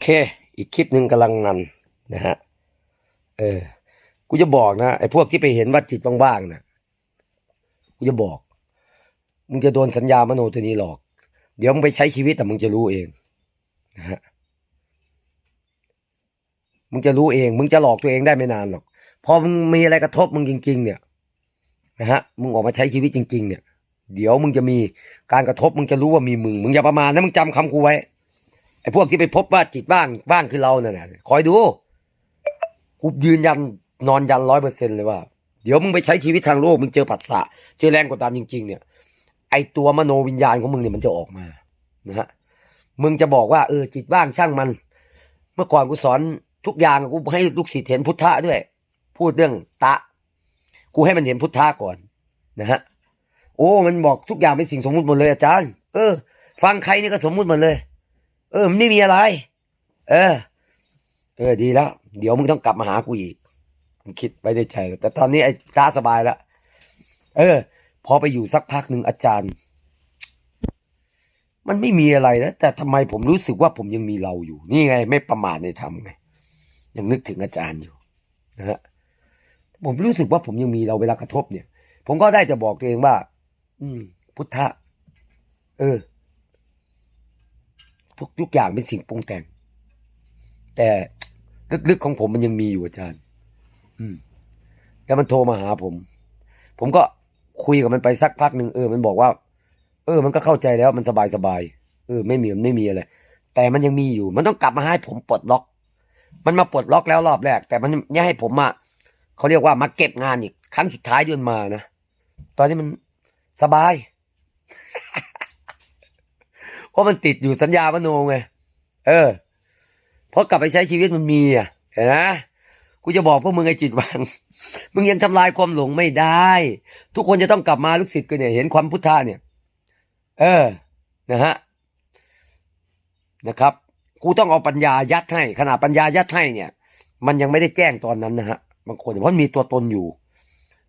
เค อีกคลิปหนึ่งกำลังนันนะฮะ เออ กูจะบอกนะไอ้พวกที่ไปเห็นว่าจิตว่างๆนะกูจะบอก มึงจะโดนสัญญามโนตัวนี้หลอก เดี๋ยวมึงไปใช้ชีวิตแต่มึงจะรู้เองนะฮะ มึงจะรู้เอง มึงจะหลอกตัวเองได้ไม่นานหรอก พอมึงมีอะไรกระทบมึงจริง ๆ เนี่ยนะฮะ มึงออกมาใช้ชีวิตจริง ๆ เนี่ย เดี๋ยวมึงจะมีการกระทบ มึงจะรู้ว่ามีมึง มึงอย่าประมาณนะ มึงจำคำกูไว้ ไอ้พวกที่ไปพบว่าจิตว่างว่างคือเราเนี่ยนะคอยดูกูยืนยันนอนยันร้อยเปอร์เซ็นเลยว่า เดี๋ยวมึงไปใช้ชีวิตทางโลกมึงเจอผัสสะเจอแรงกดดันจริง ๆ เนี่ย ไอตัวมโนวิญญาณของมึงเนี่ยมันจะออกมานะฮะมึงจะบอกว่าเออจิตว่างช่างมัน เมื่อก่อนกูสอนทุกอย่างกูให้ลูกศิษย์เห็นพุทธะด้วย พูดเรื่องตะ กูให้มันเห็นพุทธะก่อนนะฮะโอ้มันบอกทุกอย่างเป็นสิ่งสมมุติหมดเลยอาจารย์ เออ ฟังใครนี่ก็สมมุติหมดเลย เออมันไม่มีอะไร เออ เออดีแล้ว เดี๋ยวมึงต้องกลับมาหากูอีกมึงคิดไว้ในใจ แต่ตอนนี้ไอ้ตาสบายแล้วเออ พอไปอยู่สักพักหนึ่งอาจารย์ มันไม่มีอะไรนะแต่ทำไมผมรู้สึกว่าผมยังมีเราอยู่ นี่ไง ไม่ประมาทในธรรมไงยังนึกถึงอาจารย์อยู่นะฮะผมรู้สึกว่าผมยังมีเราเวลากระทบเนี่ย ผมก็ได้จะบอกตัวเองว่า อืม พุทธะ เออ ทุกทุกอย่างเป็นสิ่งปรุงแต่ง แต่ลึกๆของผมมันยังมีอยู่อาจารย์ อืมแล้วมันโทรมาหาผม ผมก็คุยกับมันไปสักพักหนึ่งเออ มันบอกว่า เออ มันก็เข้าใจแล้วมันสบายสบายๆเออ ไม่มีมันไม่มีอะไร แต่มันยังมีอยู่ มันต้องกลับมาให้ผมปลดล็อก มันมาปลดล็อกแล้วรอบแรก แต่มันยังให้ผมมาเขาเรียกว่ามาเก็บงานอีก ครั้งสุดท้ายที่มันมานะ ตอนนี้มันสบาย เพราะมันติดอยู่สัญญามโนไง เออเพราะกลับไปใช้ชีวิตมันมีอะเห็นไหมกูจะบอกพวกมึงไอ้จิตวัง มึงยังทำลายความหลงไม่ได้ ทุกคนจะต้องกลับมาลูกศิษย์กันเนี่ย เห็นความพุทธะเนี่ย เออ นะฮะ นะครับ กูต้องเอาปัญญายัดให้ขนาดปัญญายัดให้เนี่ย มันยังไม่ได้แจ้งตอนนั้นนะฮะ บางคนเพราะมีตัวตนอยู่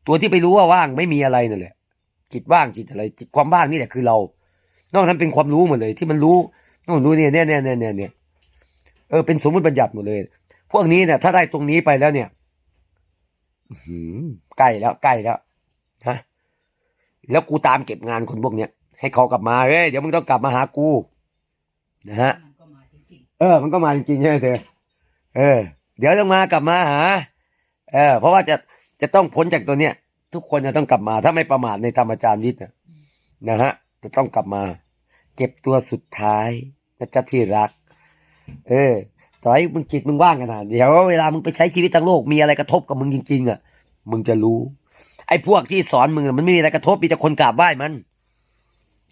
ตัวที่ไปรู้ว่าว่างไม่มีอะไรนั่นแหละ จิตว่างจิตอะไร จิตความว่างนี่แหละคือเรา นอกนั้นเป็นความรู้หมดเลย ที่มันรู้นู่นรู้เนี่ยเนี่ยเนี่ยเนี่ยเนี่ยเออเป็นสมมติบัญญัติหมดเลย พวกนี้เนี่ยถ้าได้ตรงนี้ไปแล้วเนี่ยหืใกล้แล้วใกล้แล้วฮะแล้วกูตามเก็บงานคนพวกเนี้ยให้เขากลับมาเฮ้ยเดี๋ยวมึงต้องกลับมาหากูนะฮะเออ มันก็มาจริงๆใช่ไหมเธอเออ เดี๋ยวต้องมากลับมาหาเออ เพราะว่าจะจะต้องพ้นจากตัวเนี้ยทุกคนจะต้องกลับมา ถ้าไม่ประมาทในธรรมจารย์วิทย์นะฮะ จะต้องกลับมา เจ็บตัวสุดท้ายนะจ๊ะที่รัก เออต่อให้มึงจิตมึงว่างขนาดเดี๋ยวเวลามึงไปใช้ชีวิตทางโลกมีอะไรกระทบกับมึงจริง ๆ อะ มึงจะรู้ ไอ้พวกที่สอนมึงมันไม่มีอะไรกระทบมีแต่คนกราบไหว้มัน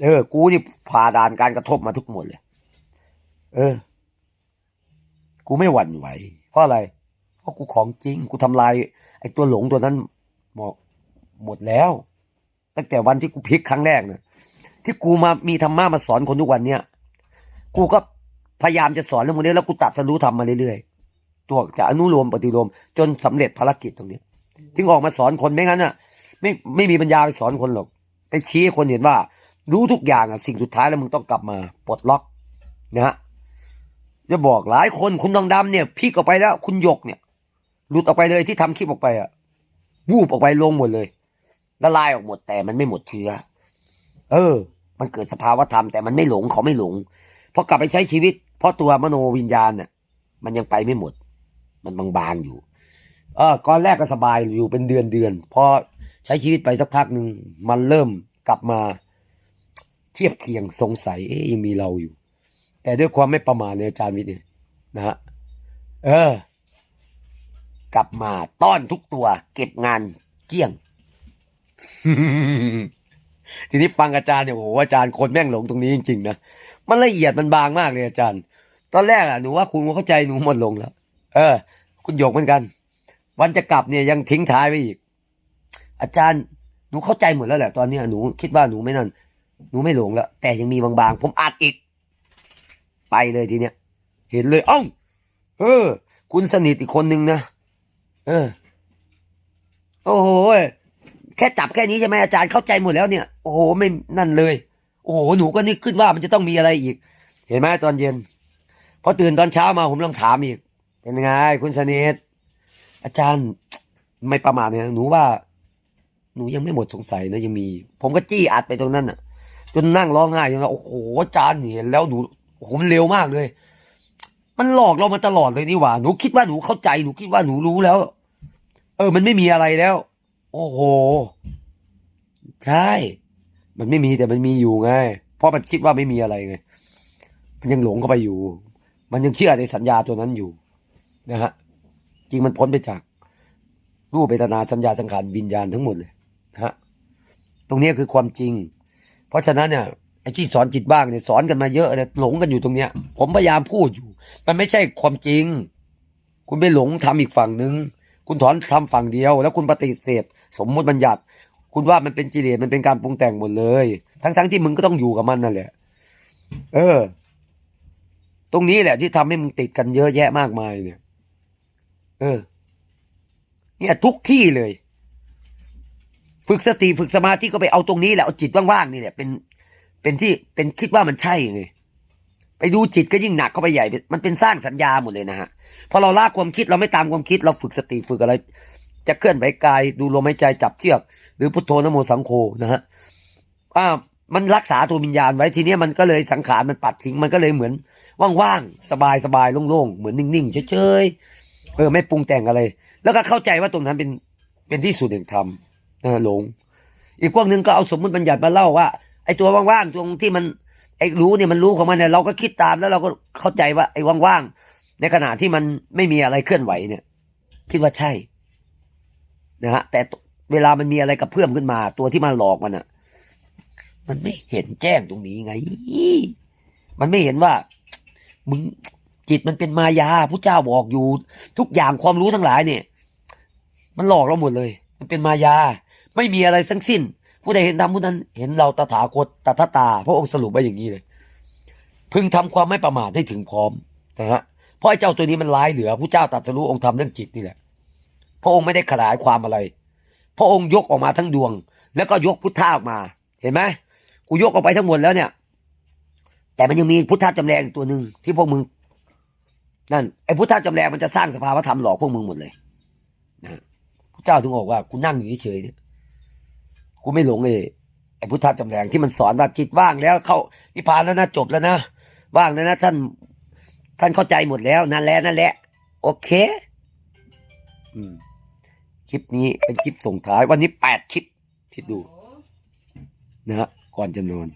เออ กูนี่ผ่าด่านการกระทบมาทุกหมดเลย เออ กูไม่หวั่นไหว เพราะอะไร เพราะกูของจริง กูทำลาย ไอ้ตัวหลงตัวนั้นหมดหมดแล้ว ตั้งแต่วันที่กูพลิกครั้งแรกเนี่ย ที่กูมามีธรรมะมาสอนคนทุกวันเนี่ยกูก็พยายามจะสอนเรื่องพวกนี้แล้วกูตัดสรู้ทำมาเรื่อยๆตัวจะอนุโลมปฏิโลมจนสำเร็จภารกิจตรงนี้จึงออกมาสอนคนไม่งั้นอะ ไม่ไม่มีปัญญาไปสอนคนหรอก ไปชี้ให้คนเห็นว่า รู้ทุกอย่างอะสิ่งสุดท้ายแล้วมึงต้องกลับมาปลดล็อกนะฮะจะบอกหลายคนคุณทองดำเนี่ยพลิกออกไปแล้ว คุณหยกเนี่ยหลุดออกไปเลยที่ทำคลิปออกไปอะวูบออกไปลงหมดเลยละลายออกหมดแต่มันไม่หมดเชื้อ เออ มันเกิดสภาวะธรรมแต่มันไม่หลงเขาไม่หลงพอกลับไปใช้ชีวิต เพราะตัวมโนวิญญาณน่ะมันยังไปไม่หมด มันบางๆอยู่ เออก่อนแรกก็สบายอยู่เป็นเดือนเดือนพอใช้ชีวิตไปสักพักหนึ่งมันเริ่มกลับมาเทียบเคียงสงสัยเอ๊ยยังมีเราอยู่ แต่ด้วยความไม่ประมาทในอาจารย์วิทย์เนี่ยนะฮะเออ กลับมาต้อนทุกตัว เก็บงานเกี้ยง ทีนี้ฟังอาจารย์เนี่ยโอ้โหอาจารย์คนแม่งหลงตรงนี้จริงๆนะมันละเอียดมันบางมากเลยอาจารย์ ตอนแรกอะหนูว่าคุณเข้าใจหนูหมดลงแล้ว เออ คุณหยกเหมือนกัน วันจะกลับเนี่ยยังทิ้งท้ายไปอีก อาจารย์หนูเข้าใจหมดแล้วแหละตอนนี้หนูคิดว่าหนูไม่นั่นหนูไม่หลงแล้ว แต่ยังมีบางๆ ผมอัดอีก ไปเลยทีเนี้ยเห็นเลยเอ้าเออ คุณสนิทอีกคนนึงนะเออ โอ้โห แค่จับแค่นี้ใช่ไหมอาจารย์เข้าใจหมดแล้วเนี่ยโอ้โหไม่นั่นเลย โอ้โหหนูก็นึกขึ้นว่ามันจะต้องมีอะไรอีก เห็นไหมตอนเย็นพอตื่นตอนเช้ามาผมลองถามอีก เป็นไงคุณสนิทอาจารย์ไม่ประมาทเนี่ยหนูว่า หนูยังไม่หมดสงสัยนะยังมี ผมก็จี้อัดไปตรงนั้นอะ จนนั่งร้องไห้จนว่าโอ้โหอาจารย์เนี่ยแล้วหนูโอ้โหมันเร็วมากเลย มันหลอกเรามาตลอดเลยนี่หว่า หนูคิดว่าหนูเข้าใจหนูคิดว่าหนูรู้แล้ว เออ มันไม่มีอะไรแล้ว โอ้โห ใช่ มันไม่มีแต่มันมีอยู่ไง เพราะมันคิดว่าไม่มีอะไรไง มันยังหลงเข้าไปอยู่ มันยังเชื่อในสัญญาตัวนั้นอยู่นะฮะ จริงมันพ้นไปจาก รูปเวทนาสัญญาสังขารวิญญาณทั้งหมดเลยนะฮะ ตรงนี้คือความจริง เพราะฉะนั้นเนี่ยไอ้ที่สอนจิตบ้างเนี่ยสอนกันมาเยอะเลยหลงกันอยู่ตรงเนี้ย ผมพยายามพูดอยู่ มันไม่ใช่ความจริง คุณไปหลงทำอีกฝั่งหนึ่งคุณถอนทำฝั่งเดียว แล้วคุณปฏิเสธ สมมติบัญญัติ คุณว่ามันเป็นกิเลสมันเป็นการปรุงแต่งหมดเลย ทั้งๆที่มึงก็ต้องอยู่กับมันนั่นแหละ เออ ตรงนี้แหละ ที่ทำให้มึงติดกันเยอะแยะมากมายเนี่ย เออ เนี่ยทุกที่เลย ฝึกสติฝึกสมาธิก็ไปเอาตรงนี้แหละเอาจิตว่างๆนี่แหละเป็นเป็นที่เป็นคิดว่ามันใช่ไงไปดูจิตก็ยิ่งหนักเข้าไปใหญ่ มันเป็นสร้างสัญญาหมดเลยนะฮะ พอเราละความคิดเราไม่ตามความคิดเราฝึกสติฝึกอะไร จะเคลื่อนไหวกายดูลมหายใจจับเชือก หรือพุทโธนโมสังโฆนะฮะอ่ามันรักษาตัววิญญาณไว้ทีเนี้ยมันก็เลยสังขารมันปัดทิ้งมันก็เลยเหมือนว่างๆสบายๆโล่งๆเหมือนนิ่งๆเฉยๆเออไม่ปรุงแต่งอะไร แล้วก็เข้าใจว่าตรงนั้นเป็นเป็นที่สุดแห่งธรรมนะหลง อีกพวกหนึ่งก็เอาสมมติบัญญัติมาเล่าว่าไอ้ตัวว่างๆตรงที่มันไอ้รู้เนี่ยมันรู้ของมันเนี่ยเราก็คิดตามแล้วเราก็เข้าใจว่าไอ้ว่างๆในขณะที่มันไม่มีอะไรเคลื่อนไหวเนี่ย คิดว่าใช่ นะฮะแต่เวลามันมีอะไรกับเพื่อมขึ้นมา ตัวที่มาหลอกมันอะ มันไม่เห็นแจ้งตรงนี้ไง มันไม่เห็นว่ามึงจิตมันเป็นมายาพระเจ้าบอกอยู่ ทุกอย่างความรู้ทั้งหลายเนี่ย มันหลอกเราหมดเลย มันเป็นมายา ไม่มีอะไรทั้งสิ้น ผู้ใดเห็นธรรมผู้นั้น เห็นเราตถาคตตถาตา พระองค์สรุปไว้อย่างนี้เลย พึงทำความไม่ประมาทให้ถึงพร้อมนะฮะเพราะไอ้เจ้าตัวนี้มันร้ายเหลือผู้เจ้าตรัสรู้องค์ธรรมเรื่องจิตนี่แหละ พระองค์ไม่ได้ขยายความอะไร พระองค์ยกออกมาทั้งดวง แล้วก็ยกพุทธะออกมา เห็นไหมกูยกออกไปทั้งหมดแล้วเนี่ย แต่มันยังมีพุทธะจำแรงตัวหนึ่งที่พวกมึงนั่นไอ้พุทธะจำแรงมันจะสร้างสภาวะธรรมหลอกพวกมึงหมดเลยนะพระเจ้าถึงบอกว่ากูนั่งอยู่เฉยๆเนี่ยกูไม่หลงเลยไอ้พุทธะจำแรงที่มันสอนว่าจิตว่างแล้วเข้านิพพานแล้วนะจบแล้วนะว่างแล้วนะท่าน ท่านเข้าใจหมดแล้วนั่นแหละนั่นแหละ โอเค อืม คลิปนี้เป็นคลิปส่งท้ายวันนี้แปดคลิปทิศดูนะฮะก่อนจะนอน